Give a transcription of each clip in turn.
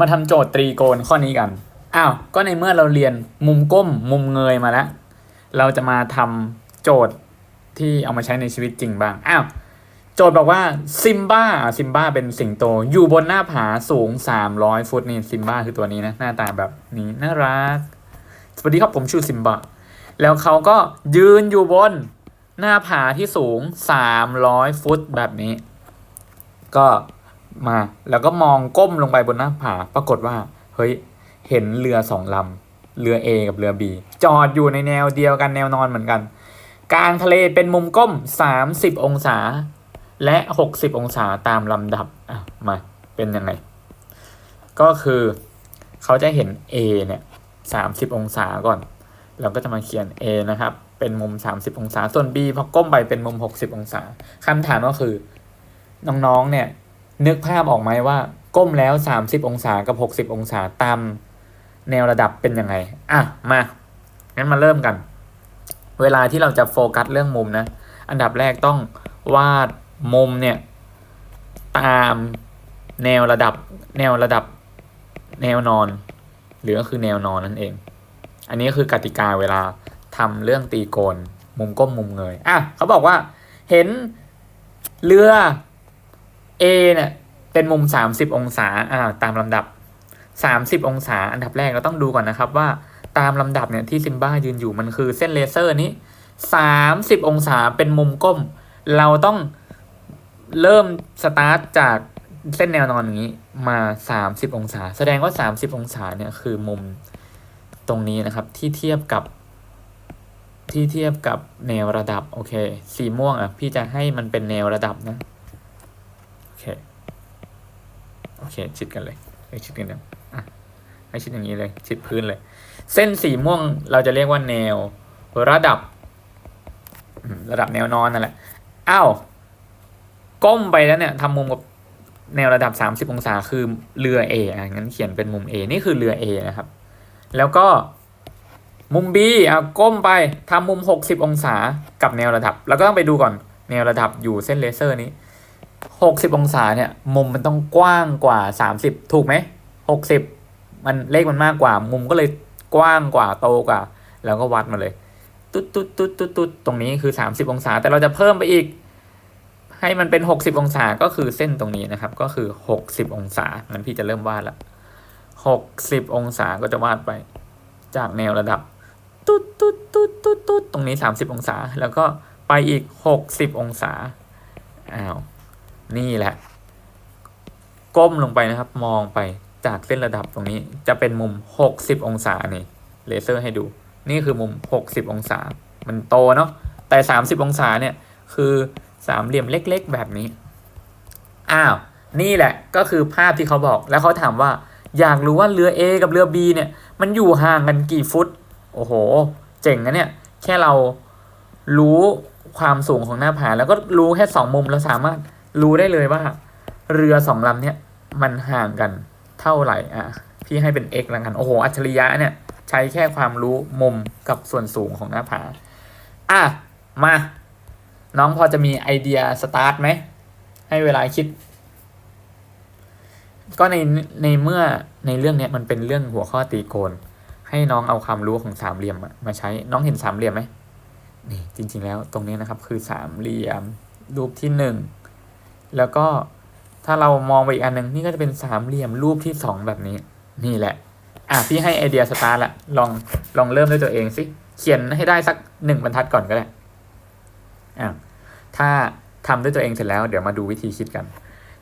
มาทำโจทย์ตรีโกณข้อนี้กัน อ้าว ก็ในเมื่อเราเรียนมุมก้มมุมเงยมาแล้ว เราจะมาทำโจทย์ที่เอามาใช้ในชีวิตจริงบ้าง อ้าว โจทย์บอกว่าซิมบ้าซิมบ้าเป็นสิงโต อยู่บนหน้าผาสูง 300 ฟุตนี่ซิมบ้าคือตัวนี้นะ หน้าตาแบบนี้น่ารัก สวัสดีครับผมชื่อซิมบ้า แล้วเขาก็ยืนอยู่บนหน้าผาที่สูง 300 ฟุตแบบนี้ ก็ มา แล้วก็มองก้มลงไปบนหน้าผา ปรากฏว่า เฮ้ย เห็นเรือสองลำ เรือ A กับเรือ B จอดอยู่ในแนวเดียวกันแนวนอนเหมือนกัน กลางทะเลเป็นมุมก้ม 30 องศา และ 60 องศาตามลำดับ อะ มา เป็นยังไง ก็คือเขาจะเห็น A เนี่ย30 องศาก่อน เราก็จะมาเขียน A นะครับ เป็นมุม 30 องศา ส่วน B พอก้มไปเป็นมุม 60 องศาคำถามก็คือ น้องๆเนี่ย นึกภาพออกไหมว่า ก้มแล้ว 30 องศากับ 60 องศาตามแนวระดับเป็นยังไง อะ มา งั้นมาเริ่มกัน เวลาที่เราจะโฟกัสเรื่องมุมนะ อันดับแรกต้องวาดมุมเนี่ย ตามแนวระดับ แนวระดับ แนวนอน หรือก็คือแนวนอนนั่นเอง อันนี้คือกติกาเวลาทำเรื่องตีโกน มุมก้มมุมเงย อะ เขาบอกว่า เห็นเรือ A เนี่ยเป็นมุม 30 องศาอ่าตามลำดับ 30 องศาอันดับแรกเราต้องดูก่อนนะครับว่าตามลำดับเนี่ยที่ซิมบ้ายืนอยู่มันคือเส้นเลเซอร์นี้ 30 องศาเป็นมุมก้ม เราต้องเริ่มสตาร์ทจากเส้นแนวนอนอย่างนี้มา 30 องศา แสดงว่า 30 องศาเนี่ยคือมุมตรงนี้นะครับที่เทียบกับ ที่เทียบกับแนวระดับโอเค สีม่วงอะพี่จะให้มันเป็นแนวระดับนะ โอเค โอเคชิดกันเลยให้ชิดกันนะอะให้ชิดอย่างนี้เลย ชิดพื้นเลย เส้นสีม่วงเราจะเรียกว่าแนว ระดับ ระดับแนวนอนนั่นแหละอ้าวก้มไปแล้วเนี่ยทำมุมกับแนวระดับ 30 องศาคือเรือ A อะงั้นเขียนเป็นมุม A นี่คือเรือ A นะครับ แล้วก็มุม B อะก้มไปทำมุม 60 องศากับแนวระดับ แล้วก็ต้องไปดูก่อนแนวระดับอยู่เส้นเลเซอร์นี้ 60องศาเนี่ยมุมมันต้องกว้างกว่า30ถูกไหม60มันเลขมันมากกว่า มุมก็เลยกว้างกว่าโตกว่า แล้วก็วัดมาเลย ตุ๊ดตุ๊ดตุ๊ดตุ๊ดตุ๊ดตรงนี้คือ30องศา แต่เราจะเพิ่มไปอีก ให้มันเป็น60องศาก็คือเส้นตรงนี้นะครับ ก็คือ60องศางั้นพี่จะเริ่มวาดละ60องศาก็จะวาดไป จากแนวระดับ ตุ๊ดตุ๊ดตุ๊ดตุ๊ดตุ๊ดตรงนี้30องศา แล้วก็ไปอีก60องศาอ้าว นี่แหละ ก้มลงไปนะครับ มองไปจากเส้นระดับตรงนี้จะเป็นมุม 60 องศานี่เลเซอร์ให้ดู นี่คือมุม 60 องศา มันโตเนาะแต่ 30 องศาเนี่ยคือสามเหลี่ยมเล็กๆ แบบนี้ อ้าว นี่แหละก็คือภาพที่เขาบอก แล้วเขาถามว่า อยากรู้ว่าเรือ A กับเรือ B เนี่ย มันอยู่ห่างกันกี่ฟุต โอ้โห เจ๋งนะเนี่ย แค่เรารู้ความสูงของหน้าผา แล้วก็รู้แค่สองมุมเราสามารถ รู้ได้เลยว่า เรือสองลำเนี่ยมันห่างกันเท่าไหร่อะพี่ให้เป็น x แล้วกัน โอ้โห อัจฉริยะเนี่ย ใช้แค่ความรู้มุมกับส่วนสูงของหน้าผา อะ มา น้องพอจะมีไอเดียสตาร์ทไหม ให้เวลาคิด ก็ในในเมื่อในเรื่องเนี้ยมันเป็นเรื่องหัวข้อตีโกน ให้น้องเอาความรู้ของสามเหลี่ยมมาใช้ น้องเห็นสามเหลี่ยมไหมนี่จริง ๆ แล้วตรงนี้นะครับ คือสามเหลี่ยมรูปที่หนึ่ง แล้วก็ถ้าเรามองไปอีกอันหนึ่งนี่ก็จะเป็นสามเหลี่ยมรูปที่สองแบบนี้ นี่แหละ อะพี่ให้ไอเดียสตาร์ละลองลองเริ่มด้วยตัวเองสิเขียนให้ได้สักหนึ่งบรรทัดก่อนก็ได้อะถ้าทำด้วยตัวเองเสร็จแล้วเดี๋ยวมาดูวิธีคิดกัน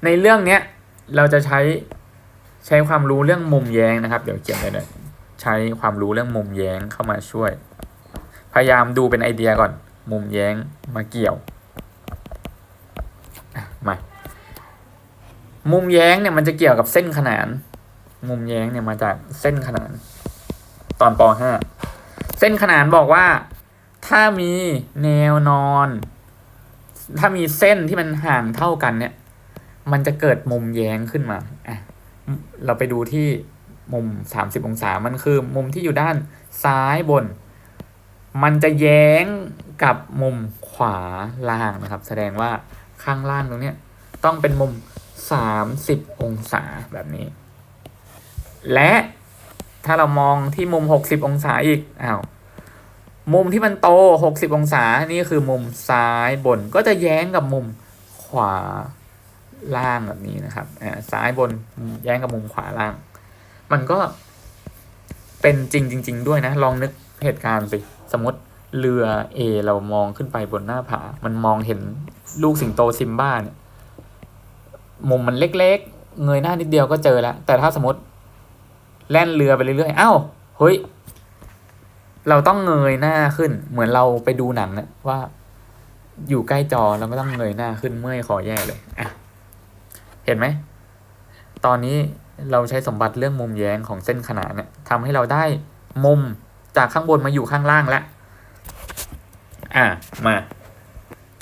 ในเรื่องเนี้ยเราจะใช้ใช้ความรู้เรื่องมุมแย้งนะครับ เดี๋ยวเขียนเลยเลยใช้ความรู้เรื่องมุมแย้งเข้ามาช่วย พยายามดูเป็นไอเดียก่อน มุมแย้งมาเกี่ยวอะมา มุมแย้งเนี่ยมันจะเกี่ยวกับเส้นขนาน มุมแย้งเนี่ยมาจากเส้นขนาน ตอนป .5 เส้นขนานบอกว่า ถ้ามีแนวนอน ถ้ามีเส้นที่มันห่างเท่ากันเนี่ย มันจะเกิดมุมแย้งขึ้นมาอะเราไปดูที่มุม 30 องศา มันคือมุมที่อยู่ด้านซ้ายบน มันจะแย้งกับมุมขวาล่างนะครับ แสดงว่าข้างล่างตรงเนี้ยต้องเป็นมุม 30 องศาแบบนี้ และถ้าเรามองที่มุม 60 องศาอีกอ้าวมุมที่มันโต 60 องศา นี่คือมุมซ้ายบน ก็จะแย้งกับมุมขวาล่างแบบนี้นะครับอ่าซ้ายบนแย้งกับมุมขวาล่าง มันก็เป็นจริงจริง ๆ ด้วยนะ ลองนึกเหตุการณ์สิ สมมติเรือ A เรามองขึ้นไปบนหน้าผา มันมองเห็นลูกสิงโตซิมบ้าเนี่ย มุมมันเล็กๆ เงยหน้านิดเดียวก็เจอแล้ว แต่ถ้าสมมติแล่นเรือไปเรื่อยๆอ้าวเฮ้ย เราต้องเงยหน้าขึ้น เหมือนเราไปดูหนังนี่ยว่าอยู่ใกล้จอเราก็ต้องเงยหน้าขึ้นเมื่อยคอแย่เลยอะเห็นไหม ตอนนี้เราใช้สมบัติเรื่องมุมแย้งของเส้นขนานเนี่ยทำให้เราได้มุมจากข้างบนมาอยู่ข้างล่างแล้วอะมา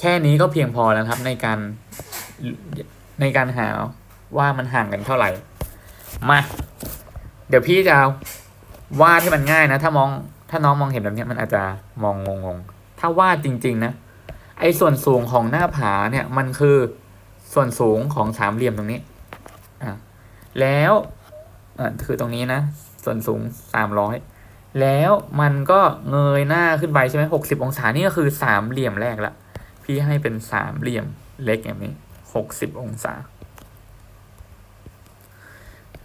แค่นี้ก็เพียงพอแล้วครับในการ ในการหาว่ามันห่างกันเท่าไหร่ มา เดี๋ยวพี่จะวาดให้มันง่ายนะ ถ้ามอง ถ้าน้องมองเห็นแบบนี้มันอาจจะมองงงๆ ถ้าวาดจริง ๆ นะ ไอ้ส่วนสูงของหน้าผาเนี่ยมันคือส่วนสูงของสามเหลี่ยมตรงนี้ อะ แล้วอะคือตรงนี้นะ ส่วนสูงสามร้อย แล้วมันก็เงยหน้าขึ้นไปใช่ไหมหกสิบองศา นี่ก็คือสามเหลี่ยมแรกละ พี่ให้เป็นสามเหลี่ยมเล็กอย่างนี้ หกสิบองศา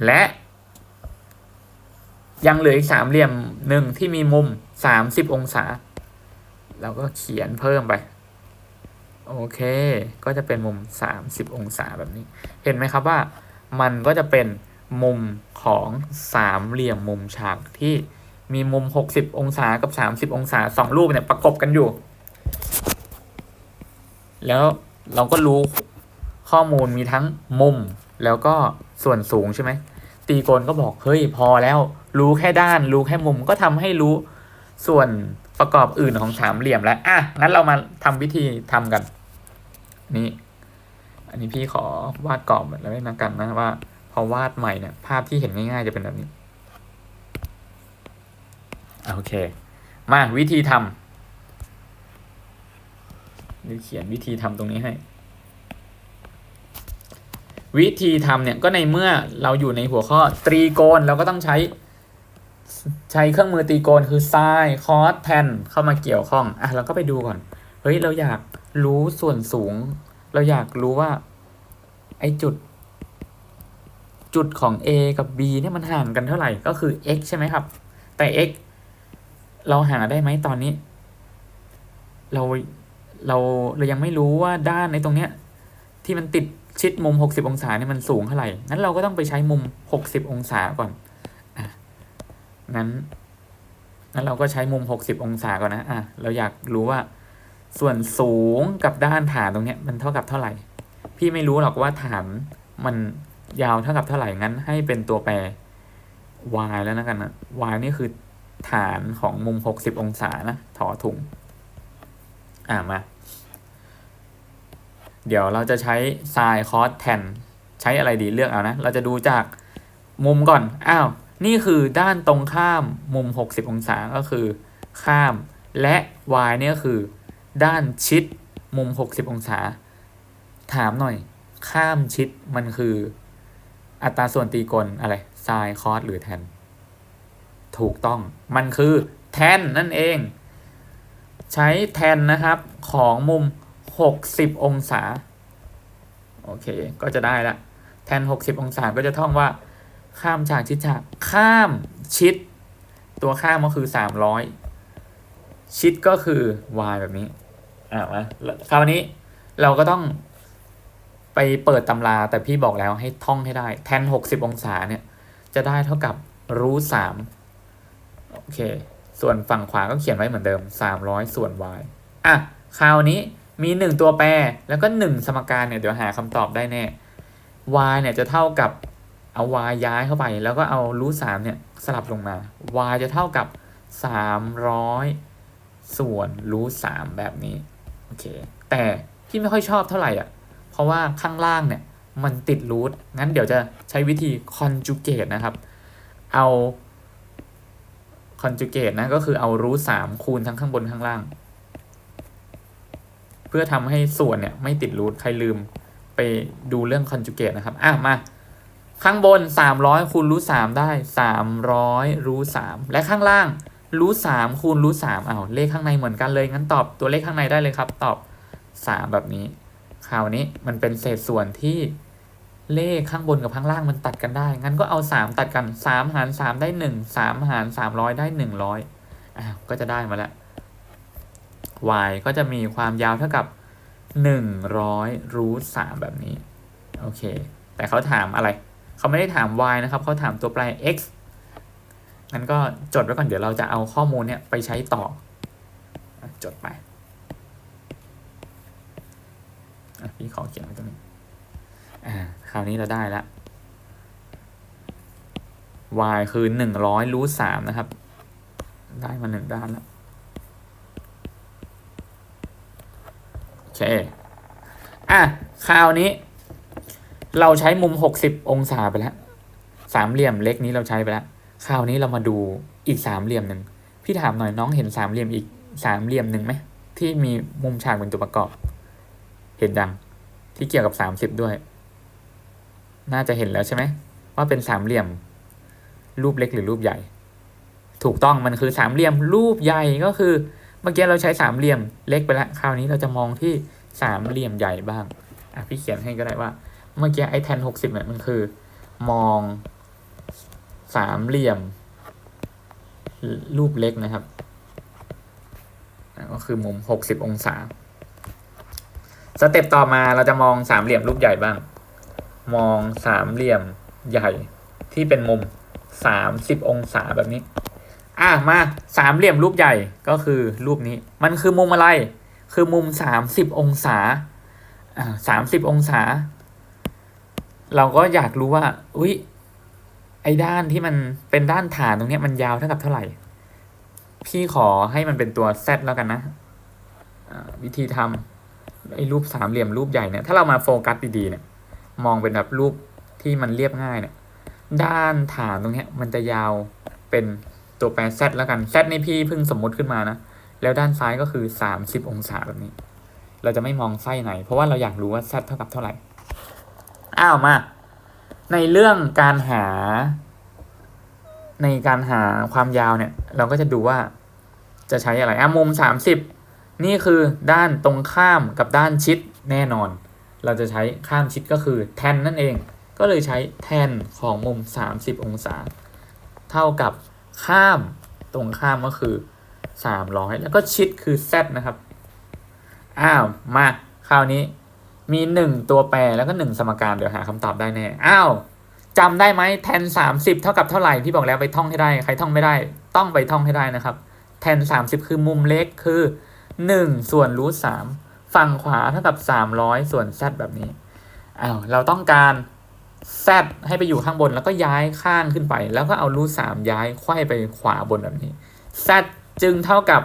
และยังเหลืออีกสามเหลี่ยมหนึ่งที่มีมุมสามสิบองศา เราก็เขียนเพิ่มไป โอเค ก็จะเป็นมุมสามสิบองศาแบบนี้ เห็นไหมครับว่ามันก็จะเป็นมุมของสามเหลี่ยมมุมฉากที่มีมุมหกสิบองศากับสามสิบองศาสองรูปเนี่ยประกบกันอยู่ แล้วเราก็รู้ ข้อมูลมีทั้งมุมแล้วก็ส่วนสูงใช่ไหมตีกนก็บอกเฮ้ยพอแล้ว รู้แค่ด้าน รู้แค่มุมก็ทำให้รู้ส่วนประกอบอื่นของสามเหลี่ยมแล้วอะงั้นเรามาทำวิธีทำกัน นี่ อันนี้พี่ขอวาดกรอบแล้วนะกันนะว่า พอวาดใหม่เนี่ย ภาพที่เห็นง่ายๆจะเป็นแบบนี้โอเค มาวิธีทำนี่เขียนวิธีทำตรงนี้ให้ วิธีทำเนี่ยก็ในเมื่อเราอยู่ในหัวข้อตรีโกณเราก็ต้องใช้ ใช้เครื่องมือตรีโกณคือไซน์คอสแทนเข้ามาเกี่ยวข้องอะเราก็ไปดูก่อนเฮ้ยเราอยากรู้ส่วนสูง เราอยากรู้ว่า ไอจุด จุดของ A กับ B เนี่ยมันห่างกันเท่าไหร่ก็คือ x ใช่ไหมครับ แต่ x เราหาได้ไหมตอนนี้ เราเราเรายังไม่รู้ว่าด้านในตรงเนี้ย ที่มันติด ชิดมุม 60 องศาเนี่ยมันสูงเท่าไหร่ งั้นเราก็ต้องไปใช้มุม 60 องศาก่อนอะงั้นงั้นเราก็ใช้มุม 60 องศาก่อนนะ อะ เราอยากรู้ว่าส่วนสูงกับด้านฐานตรงเนี้ยมันเท่ากับเท่าไหร่ พี่ไม่รู้หรอกว่าฐานมันยาวเท่ากับเท่าไหร่ งั้นให้เป็นตัวแปร y แล้วนะกันนะ y นี่คือฐานของมุม 60 องศานะ ถอถุง อะมา เดี๋ยวเราจะใช้ sin cos tan ใช้อะไรดีเลือกเอานะ เราจะดูจากมุมก่อน อ้าว นี่คือด้านตรงข้ามมุม 60 องศาก็คือ ข้าม และ y เนี่ยคือ ด้านชิดมุม 60 องศา ถามหน่อย ข้ามชิดมันคือ อัตราส่วนตีกลอะไร sin cos หรือ tan ถูกต้อง มันคือ tan นั่นเอง ใช้ tan นะครับ ของมุม 60องศา โอเค ก็จะได้ละแทน60องศาก็จะท่องว่า ข้ามฉากชิดฉากข้ามชิด ตัวข้ามก็คือ300ชิดก็คือ y แบบนี้อ่ามาคราวนี้เราก็ต้องไปเปิดตำราแต่พี่บอกแล้วให้ท่องให้ได้ แทน60องศาเนี่ย จะได้เท่ากับรูทสามโอเค ส่วนฝั่งขวาก็เขียนไว้เหมือนเดิม300ส่วน y อะคราวนี้ มี 1 ตัวแปรแล้วก็ 1 สมการเนี่ยเดี๋ยวหาคำตอบได้แน่ y เนี่ยจะเท่ากับเอา y ย้ายเข้าไป แล้วก็เอารูทสามเนี่ยสลับลงมา y จะเท่ากับ 300 ส่วนรูทสามแบบนี้โอเคแต่พี่ไม่ค่อยชอบเท่าไหร่อะเพราะว่าข้างล่างเนี่ยมันติดรูทงั้นเดี๋ยวจะใช้วิธี conjugate นะครับ เอา conjugate นะก็คือเอารูทสามคูณทั้งข้างบนข้างล่าง เพื่อทำให้ส่วนเนี่ยไม่ติดรูทใครลืมไปดูเรื่อง conjugate นะครับ อะมา ข้างบนสามร้อยคูณรูทสามได้สามร้อยรูทสามและข้างล่างรูทสามคูณรูทสามอ้าวเลขข้างในเหมือนกันเลย งั้นตอบตัวเลขข้างในได้เลยครับ ตอบสามแบบนี้ คราวนี้มันเป็นเศษส่วนที่เลขข้างบนกับข้างล่างมันตัดกันได้ งั้นก็เอาสามตัดกันสามหารสามได้หนึ่งสามหารสามร้อยได้หนึ่งร้อยอ้าวก็จะได้มาแล้ว y ก็จะมีความยาวเท่ากับหนึ่งร้อยรูทสามแบบนี้ โอเค แต่เขาถามอะไร เขาไม่ได้ถาม y นะครับเขาถามตัวแปร x งั้นก็จดไว้ก่อนเดี๋ยวเราจะเอาข้อมูลเนี่ยไปใช้ต่อ จดไปพี่ขอเขียนไว้ตรงนี้ อ่า คราวนี้เราได้ล้ว y คือหนึ่งร้อยรูทสามนะครับ ได้มาหนึ่งด้านแล้ว โอ เคอะคราวนี้ เราใช้มุมหกสิบองศาไปแล้วสามเหลี่ยมเล็กนี้เราใช้ไปแล้วคราวนี้เรามาดูอีกสามเหลี่ยมหนึ่งพี่ถามหน่อยน้องเห็นสามเหลี่ยมอีกสามเหลี่ยมหนึ่งไหมที่มีมุมฉากเป็นตัวประกอบ เห็นดังที่เกี่ยวกับสามสิบด้วย น่าจะเห็นแล้วใช่ไหมว่าเป็นสามเหลี่ยม รูปเล็กหรือรูปใหญ่ ถูกต้องมันคือสามเหลี่ยมรูปใหญ่ก็คือ เมื่อกี้เราใช้สามเหลี่ยมเล็กไปแล้วคราวนี้เราจะมองที่สามเหลี่ยมใหญ่บ้างอะพี่เขียนให้ก็ได้ว่า เมื่อกี้ไอ้แทนหกสิบเนี่ยมันคือ มองสามเหลี่ยม รูปเล็กนะครับก็คือมุมหกสิบองศาสเต็ปต่อมาเราจะมองสามเหลี่ยมรูปใหญ่บ้าง มองสามเหลี่ยมใหญ่ที่เป็นมุมสามสิบองศาแบบนี้ อะมาสามเหลี่ยมรูปใหญ่ก็คือรูปนี้ มันคือมุมอะไร คือมุมสามสิบองศาอ่าสามสิบองศา เราก็อยากรู้ว่า อุ๊ยไอ้ด้านที่มันเป็นด้านฐานตรงนี้มันยาวเท่ากับเท่าไหร่ พี่ขอให้มันเป็นตัว z แล้วกันนะวิธีทำไอ้รูปสามเหลี่ยมรูปใหญ่เนี่ยถ้าเรามาโฟกัสดีๆเนี่ย มองเป็นแบบรูปที่มันเรียบง่ายเนี่ย ด้านฐานตรงนี้มันจะยาวเป็น ตัวแปร z แล้วกัน z นี่พี่เพิ่งสมมติขึ้นมานะ แล้วด้านซ้ายก็คือสามสิบองศาแบบนี้ เราจะไม่มองไส้ไหน เพราะว่าเราอยากรู้ว่า z เท่ากับเท่าไหร่ อ้าวมา ในเรื่องการหา ในการหาความยาวเนี่ย เราก็จะดูว่าจะใช้อะไรอะมุมสามสิบนี่คือด้านตรงข้ามกับด้านชิดแน่นอน เราจะใช้ข้ามชิดก็คือแทนนั่นเอง ก็เลยใช้แทนของมุม 30 องศา เท่ากับ ข้ามตรงข้ามก็คือ300แล้วก็ชิดคือ z นะครับ อ้าวมาคราวนี้มี1ตัวแปรแล้วก็1สมการเดี๋ยวหาคำตอบได้แน่อ้าวจำได้ไหมแทน30เท่ากับเท่าไหร่พี่บอกแล้วไปท่องให้ได้ ใครท่องไม่ได้ ต้องไปท่องให้ได้นะครับ แทน30คือมุมเล็กคือ1ส่วนรูทสามฝั่งขวาเท่ากับ300ส่วน z แบบนี้อ้าวเราต้องการ z ให้ไปอยู่ข้างบนแล้วก็ย้ายข้างขึ้นไป แล้วก็เอารูทสามย้ายไขว้ไปขวาบนแบบนี้ z จึงเท่ากับ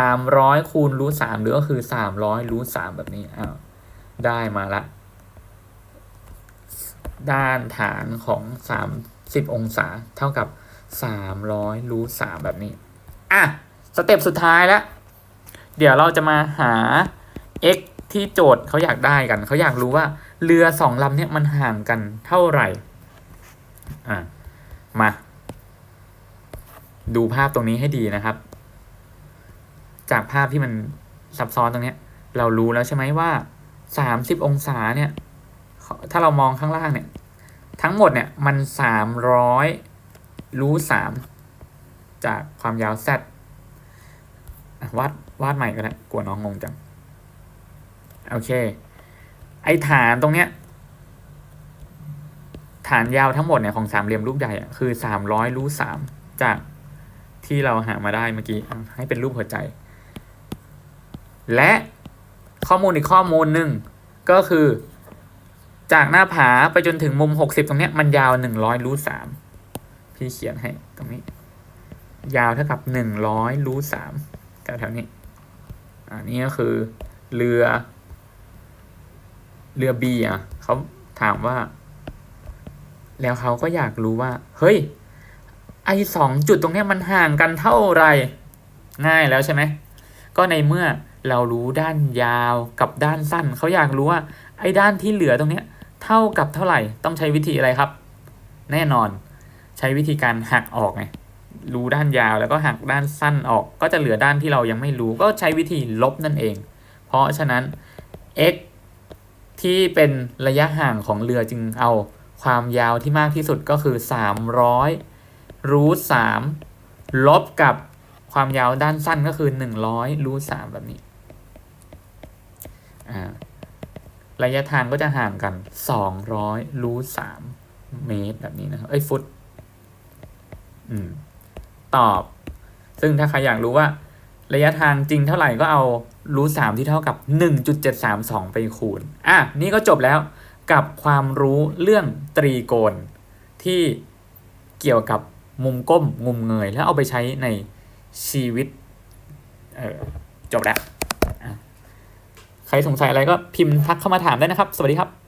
300คูณรูทสามหรือก็คือ 300รูทสามแบบนี้อ้าวได้มาละ ด้านฐานของ 30 องศาเท่ากับ 300รูทสามแบบนี้ อะ สเต็ปสุดท้ายแล้วเดี๋ยวเราจะมาหา x ที่โจทย์เขาอยากได้กัน เขาอยากรู้ว่า เรือสองลำเนี่ยมันห่างกันเท่าไหร่ อะ มา ดูภาพตรงนี้ให้ดีนะครับ จากภาพที่มันซับซ้อนตรงนี้เรารู้แล้วใช่ไหมว่าสามสิบองศาเนี่ย ถ้าเรามองข้างล่างเนี่ย ทั้งหมดเนี่ยมันสามร้อยรูทสามจากความยาว z วาดวาดใหม่ก็ได้กลัวน้องงงจัง โอเค ไอฐานตรงเนี้ย ฐานยาวทั้งหมดเนี่ยของสามเหลี่ยมรูปใหญ่อะคือสามร้อยรูทสามจากที่เราหามาได้เมื่อกี้ให้เป็นรูปหัวใจ และข้อมูลอีกข้อมูลหนึ่งก็คือ จากหน้าผาไปจนถึงมุมหกสิบตรงเนี้ยมันยาวหนึ่งร้อยรูทสามพี่เขียนให้ตรงนี้ ยาวเท่ากับหนึ่งร้อยรูทสามแถวๆนี้อันนี้ก็คือเรือ เรือบีอะเขาถามว่า แล้วเขาก็อยากรู้ว่า เฮ้ย ไอสองจุดตรงเนี้ยมันห่างกันเท่าไหร่ง่ายแล้วใช่ไหมก็ในเมื่อเรารู้ด้านยาวกับด้านสั้น เขาอยากรู้ว่า ไอ้ด้านที่เหลือตรงเนี้ย เท่ากับเท่าไหร่ ต้องใช้วิธีอะไรครับ แน่นอน ใช้วิธีการหักออกไงรู้ด้านยาวแล้วก็หักด้านสั้นออก ก็จะเหลือด้านที่เรายังไม่รู้ ก็ใช้วิธีลบนั่นเอง เพราะฉะนั้น x ที่เป็นระยะห่างของเรือจึงเอาความยาวที่มากที่สุดก็คือ 300รูท3ลบกับความยาวด้านสั้นก็คือ 100รูท3แบบนี้ระยะทางก็จะห่างกัน 200รูท3เมตรแบบนี้นะครับ เอ้ยฟุตอืมตอบ ซึ่งถ้าใครอยากรู้ว่า ระยะทางจริงเท่าไหร่ก็เอารูทสามที่เท่ากับ 1.732 ไปคูณ อะ นี่ก็จบแล้วกับความรู้เรื่องตรีโกณที่เกี่ยวกับมุมก้มมุมเงย แล้วเอาไปใช้ในชีวิต เออจบแล้วอะใครสงสัยอะไรก็พิมพ์ทักเข้ามาถามได้นะครับ สวัสดีครับ